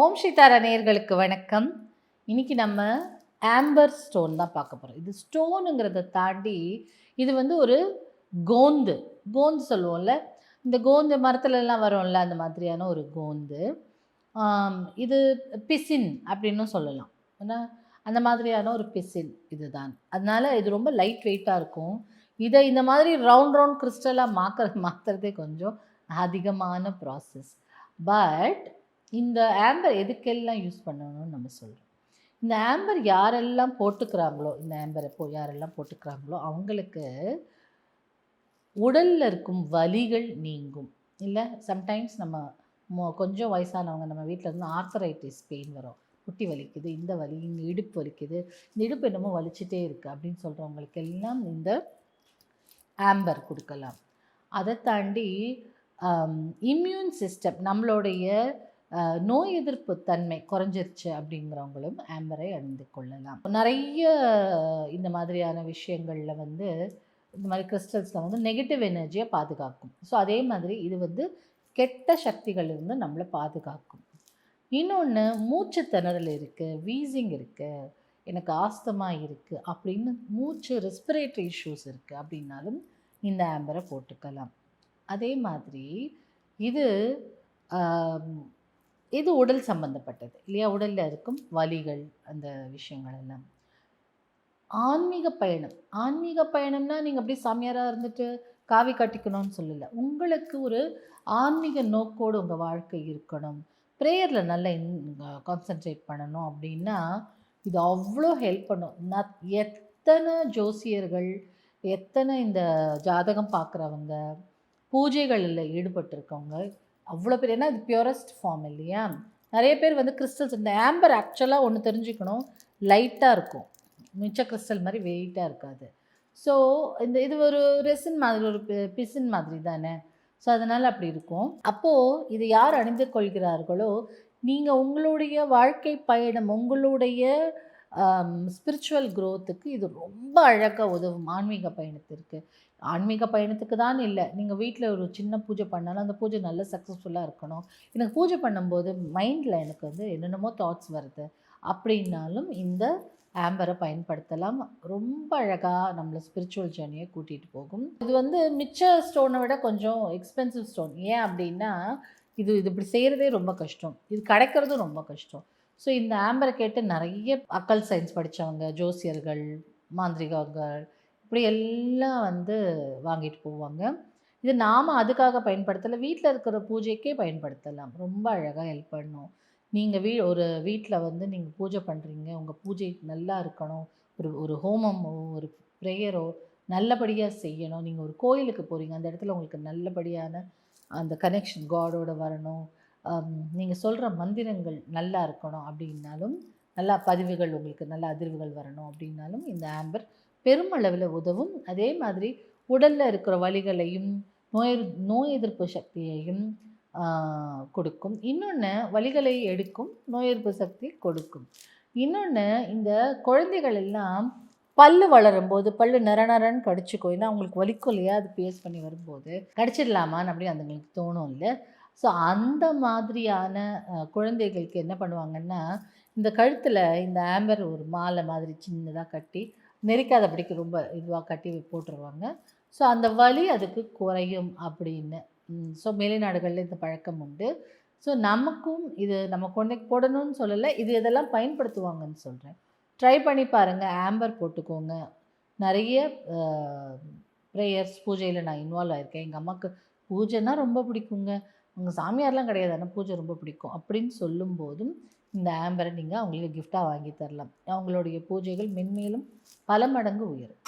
ஓம் சீதாரா நேர்களுக்கு வணக்கம். இன்னைக்கு நம்ம ஆம்பர் ஸ்டோன் தான் பார்க்க போகிறோம் இது ஸ்டோனுங்கிறத தாண்டி இது வந்து ஒரு கோந்து. கோந்து சொல்லுவோம்ல. இந்த கோந்து மரத்துலலாம் வரும்ல அந்த மாதிரியான ஒரு கோந்து. இது பிசின் அப்படின்னும் சொல்லலாம். ஏன்னா அந்த மாதிரியான ஒரு பிசின் இதுதான். அதனால் இது ரொம்ப லைட் வெயிட்டாக இருக்கும். இதை இந்த மாதிரி ரவுண்ட் ரவுண்ட் கிறிஸ்டலாக மாக்க மாற்றுறதே கொஞ்சம் அதிகமான ப்ராசஸ் பட் இந்த ஆம்பர் எதுக்கெல்லாம் யூஸ் பண்ணணும்னு நம்ம சொல்கிறோம் இந்த ஆம்பர் யாரெல்லாம் போட்டுக்கிறாங்களோ இந்த ஆம்பரை போ யாரெல்லாம் போட்டுக்கிறாங்களோ அவங்களுக்கு உடலில் இருக்கும் வலிகள் நீங்கும். இல்லை சம்டைம்ஸ் நம்ம மொ- கொஞ்சம் வயசானவங்க நம்ம வீட்டில் இருந்து ஆர்த்தரைட்டிஸ் பெயின் வரும். குட்டி வலிக்குது இந்த வலி இங்கே இடுப்பு வலிக்குது இந்த இடுப்பு என்னமோ வலிச்சுட்டே இருக்குது அப்படின்னு சொல்கிறவங்களுக்கு எல்லாம் இந்த ஆம்பர் கொடுக்கலாம். அதை தாண்டி இம்யூன் சிஸ்டம் நம்மளுடைய நோய் எதிர்ப்பு தன்மை குறைஞ்சிருச்சு அப்படிங்கிறவங்களும் ஆம்பரை அணிந்து கொள்ளலாம். நிறைய இந்த மாதிரியான விஷயங்களில் வந்து இந்த மாதிரி கிறிஸ்டல்ஸில் வந்து நெகட்டிவ் எனர்ஜியை பாதுகாக்கும். ஸோ அதே மாதிரி இது வந்து கெட்ட சக்திகளிலிருந்து நம்மளை பாதுகாக்கும். இன்னொன்று மூச்சு திணறல் இருக்குது வீசிங் இருக்குது எனக்கு ஆஸ்தமா இருக்குது அப்படின்னு மூச்சு ரெஸ்பிரேட்டரி இஷ்யூஸ் இருக்குது அப்படின்னாலும் இந்த ஆம்பரை போட்டுக்கலாம். அதே மாதிரி இது இது உடல் சம்பந்தப்பட்டது இல்லையா? உடலில் இருக்கும் வலிகள் அந்த விஷயங்கள் எல்லாம். ஆன்மீக பயணம். ஆன்மீக பயணம்னா நீங்கள் அப்படியே சாமியாராக இருந்துட்டு காவி கட்டிக்கணும்னு சொல்லலை. உங்களுக்கு ஒரு ஆன்மீக நோக்கோடு உங்கள் வாழ்க்கை இருக்கணும். ப்ரேயரில் நல்லா கான்சென்ட்ரேட் பண்ணணும் அப்படின்னா இது அவ்வளோ ஹெல்ப் பண்ணும். ந எத்தனை ஜோசியர்கள் எத்தனை இந்த ஜாதகம் பார்க்குறவங்க பூஜைகளில் ஈடுபட்டிருக்கவங்க அவ்வளோ பேர் ஏன்னா இது பியூரஸ்ட் ஃபார்ம் இல்லையா? நிறைய பேர் வந்து கிறிஸ்டல்ஸ் இந்த ஆம்பர் ஆக்சுவலாக ஒன்று தெரிஞ்சுக்கணும் லைட்டாக இருக்கும். மிச்ச கிறிஸ்டல் மாதிரி வெயிட்டாக இருக்காது. ஸோ இந்த இது ஒரு ரெசின் மாதிரி ஒரு பிசின் மாதிரி தானே? ஸோ அதனால் அப்படி இருக்கும். அப்போது இது யார் அணிந்து கொள்கிறார்களோ நீங்கள் உங்களுடைய வாழ்க்கை பயணம் உங்களுடைய ஸ்பிரிச்சுவல் க்ரோத்துக்கு இது ரொம்ப அழகாக உதவும். ஆன்மீக பயணத்திற்கு. ஆன்மீக பயணத்துக்கு தான் இல்லை. நீங்கள் வீட்டில் ஒரு சின்ன பூஜை பண்ணாலும் அந்த பூஜை நல்ல சக்ஸஸ்ஃபுல்லாக இருக்கணும். எனக்கு பூஜை பண்ணும்போது மைண்டில் எனக்கு வந்து என்னென்னமோ தாட்ஸ் வருது. அப்படின்னாலும் இந்த ஆம்பரை பயன்படுத்தலாம். ரொம்ப அழகாக நம்மளை ஸ்பிரிச்சுவல் ஜேர்னியை கூட்டிகிட்டு போகும். இது வந்து மிச்ச ஸ்டோனை விட கொஞ்சம் எக்ஸ்பென்சிவ் ஸ்டோன் ஏன் அப்படின்னா இது இது இப்படி செய்கிறதே ரொம்ப கஷ்டம். இது கிடைக்கிறதும் ரொம்ப கஷ்டம். ஸோ இந்த ஆம்பரை கேட்டு நிறைய அக்கல் சயின்ஸ் படித்தவங்க ஜோசியர்கள் மாந்திரிகர்கள் இப்படி எல்லாம் வந்து வாங்கிட்டு போவாங்க. இது நாம் அதுக்காக பயன்படுத்தலை வீட்டில் இருக்கிற பூஜைக்கே பயன்படுத்தலாம். ரொம்ப அழகாக ஹெல்ப் பண்ணும். நீங்கள் வீ ஒரு வீட்டில் வந்து நீங்கள் பூஜை பண்ணுறீங்க உங்கள் பூஜை நல்லா இருக்கணும் ஒரு ஒரு ஹோமமோ ஒரு ப்ரேயரோ நல்லபடியாக செய்யணும். நீங்கள் ஒரு கோயிலுக்கு போகிறீங்க அந்த இடத்துல உங்களுக்கு நல்லபடியான அந்த கனெக்ஷன் காடோட வரணும். நீங்கள் சொல்கிற மந்திரங்கள் நல்லா இருக்கணும் அப்படின்னாலும் நல்லா பதிவுகள் உங்களுக்கு நல்ல அதிர்வுகள் வரணும் அப்படின்னாலும் இந்த ஆம்பர் பெருமளவில் உதவும். அதே மாதிரி உடலில் இருக்கிற வலிகளையும் நோய் நோய் எதிர்ப்பு சக்தியையும் கொடுக்கும். இன்னொன்று வலிகளை எடுக்கும் நோய் எதிர்ப்பு சக்தி கொடுக்கும். இன்னொன்று இந்த குழந்தைகள் எல்லாம் பல்லு வளரும்போது பல்லு நர நரன்னு கடிச்சுக்கும் ஏன்னா அவங்களுக்கு வலிக்கும் இல்லையா? அது பேஸ் பண்ணி வரும்போது. கடிச்சிடலாமான்னு அப்படின்னு அதுங்களுக்கு தோணும் இல்லை. ஸோ அந்த மாதிரியான குழந்தைகளுக்கு என்ன பண்ணுவாங்கன்னா இந்த கழுத்தில் இந்த ஆம்பர் ஒரு மாலை மாதிரி சின்னதாக கட்டி நெரிக்காதபடிக்கு ரொம்ப இதுவாக கட்டி போட்டுருவாங்க. ஸோ அந்த வலி அதுக்கு குறையும் அப்படின்னு. ஸோ மேலைநாடுகளில் இந்த பழக்கம் உண்டு. ஸோ நமக்கும் இது நம்ம குழந்தைக்கு போடணும்னு சொல்லலை இது இதெல்லாம் பயன்படுத்துவாங்கன்னு சொல்கிறேன் ட்ரை பண்ணி பாருங்கள் ஆம்பர் போட்டுக்கோங்க. நிறைய ப்ரேயர்ஸ் பூஜையில் நான் இன்வால்வ் ஆயிருக்கேன். எங்கள் அம்மாவுக்கு பூஜைன்னா ரொம்ப பிடிக்குங்க. அவங்க சாமியார்லாம் கிடையாது. ஆனால் பூஜை ரொம்ப பிடிக்கும். அப்படின்னு சொல்லும்போதும் இந்த ஆம்பரை நீங்கள் அவங்களுக்கு கிஃப்டாக வாங்கி தரலாம். அவங்களுடைய பூஜைகள் மென்மேலும் பல மடங்கு உயரும்.